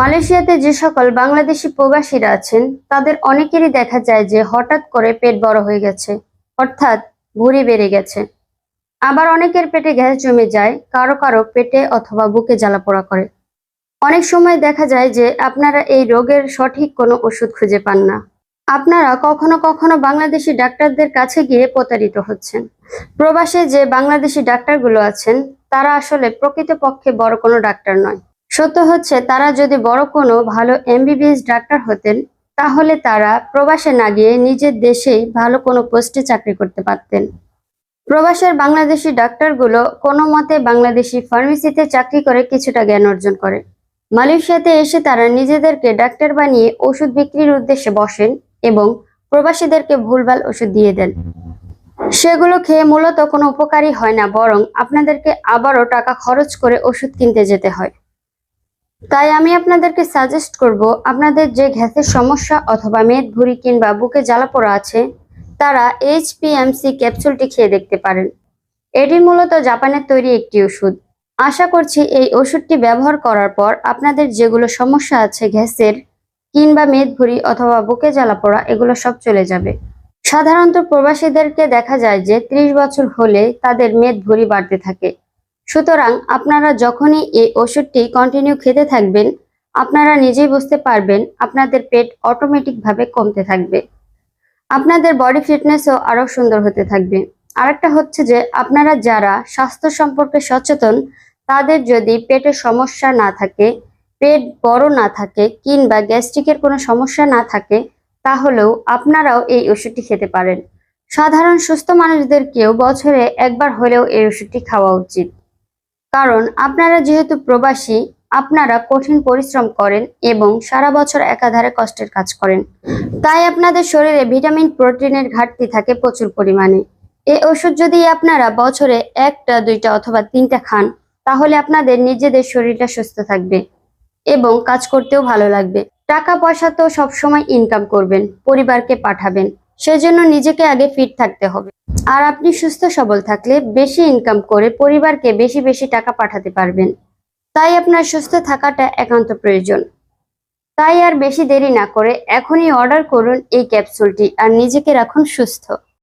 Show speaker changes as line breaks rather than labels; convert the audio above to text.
মালয়েশিয়াতে যে সকল বাংলাদেশি প্রবাসীরা আছেন, তাদের অনেকেরই দেখা যায় যে হঠাৎ করে পেট বড় হয়ে গেছে, অর্থাৎ ভুঁড়ি বেড়ে গেছে। আবার অনেকের পেটে গ্যাস জমে যায়, কারও কারও পেটে অথবা বুকে জ্বালা পোড়া করে। অনেক সময় দেখা যায় যে আপনারা এই রোগের সঠিক কোনো ওষুধ খুঁজে পান না। আপনারা কখনো কখনো বাংলাদেশি ডাক্তারদের কাছে গিয়ে প্রতারিত হচ্ছেন। প্রবাসে যে বাংলাদেশি ডাক্তারগুলো আছেন, তারা আসলে প্রকৃতপক্ষে বড় কোনো ডাক্তার নয়। সত্য হচ্ছে, তারা যদি বড় কোনো ভালো এমবিবিএস ডাক্তার হতেন, তাহলে তারা প্রবাসে না গিয়ে নিজের দেশেই ভালো কোনো পোস্টে চাকরি করতে পারতেন। প্রবাসের বাংলাদেশি ডাক্তারগুলো কোনো মতে বাংলাদেশি ফার্মেসিতে চাকরি করে কিছুটা জ্ঞান অর্জন করে। মালয়েশিয়াতে এসে তারা নিজেদেরকে ডাক্তার বানিয়ে ওষুধ বিক্রির উদ্দেশ্যে বসেন এবং প্রবাসীদেরকে ভুলভাল ওষুধ দিয়ে দেন। সেগুলো খেয়ে মূলত কোনো উপকারী হয় না, বরং আপনাদেরকে আবারও টাকা খরচ করে ওষুধ কিনতে যেতে হয়। তাই আমি আপনাদেরকে সাজেস্ট করব, আপনাদের যে গ্যাসের সমস্যা অথবা মেদ, ভুঁড়ি কিংবা বুকে জ্বালাপোড়া আছে, তারা এইচপিএমসি ক্যাপসুলটি খেয়ে দেখতে পারেন। এটি মূলত জাপানের তৈরি একটি ওষুধ। আশা করছি এই ওষুধটি ব্যবহার করার পর আপনাদের যেগুলো সমস্যা আছে গ্যাসের কিংবা মেদ, ভুঁড়ি অথবা বুকে জ্বালাপোড়া এগুলো সব চলে যাবে। সাধারণত প্রবাসীদেরকে দেখা যায় যে ত্রিশ বছর হলে তাদের মেদ, ভুঁড়ি বাড়তে থাকে। সুতরাং আপনারা যখনই এই ওষুধটি কন্টিনিউ খেতে থাকবেন, আপনারা নিজেই বুঝতে পারবেন আপনাদের পেট অটোমেটিক ভাবে কমতে থাকবে। আপনাদের বডি ফিটনেসও আরও সুন্দর হতে থাকবে। আরেকটা হচ্ছে যে, আপনারা যারা স্বাস্থ্য সম্পর্কে সচেতন, তাদের যদি পেটের সমস্যা না থাকে, পেট বড় না থাকে কিংবা গ্যাস্ট্রিকের কোনো সমস্যা না থাকে, তাহলেও আপনারাও এই ওষুধটি খেতে পারেন। সাধারণ সুস্থ মানুষদেরকেও বছরে একবার হলেও এই ওষুধটি খাওয়া উচিত। কারণ আপনারা যেহেতু প্রবাসী, আপনারা কঠিন পরিশ্রম করেন এবং সারা বছর একাধারে কষ্টের কাজ করেন। তাই আপনাদের শরীরে ভিটামিন, প্রোটিনের ঘাটতি থাকে প্রচুর পরিমাণে। এই ওষুধ যদি আপনারা বছরে একটা, দুইটা অথবা তিনটা খান, তাহলে আপনাদের নিজেদের শরীরটা সুস্থ থাকবে এবং কাজ করতেও ভালো লাগবে। টাকা পয়সা তো সবসময় ইনকাম করবেন, পরিবারকে পাঠাবেন। সেজন্য নিজেকে আগে ফিট থাকতে হবে। আর আপনি সুস্থ সবল থাকলে বেশি ইনকাম করে পরিবারকে বেশি বেশি টাকা পাঠাতে পারবেন। তাই আপনার সুস্থ থাকাটা একান্ত প্রয়োজন। তাই আর বেশি দেরি না করে এখনই অর্ডার করুন এই ক্যাপসুলটি আর নিজেকে রাখুন সুস্থ।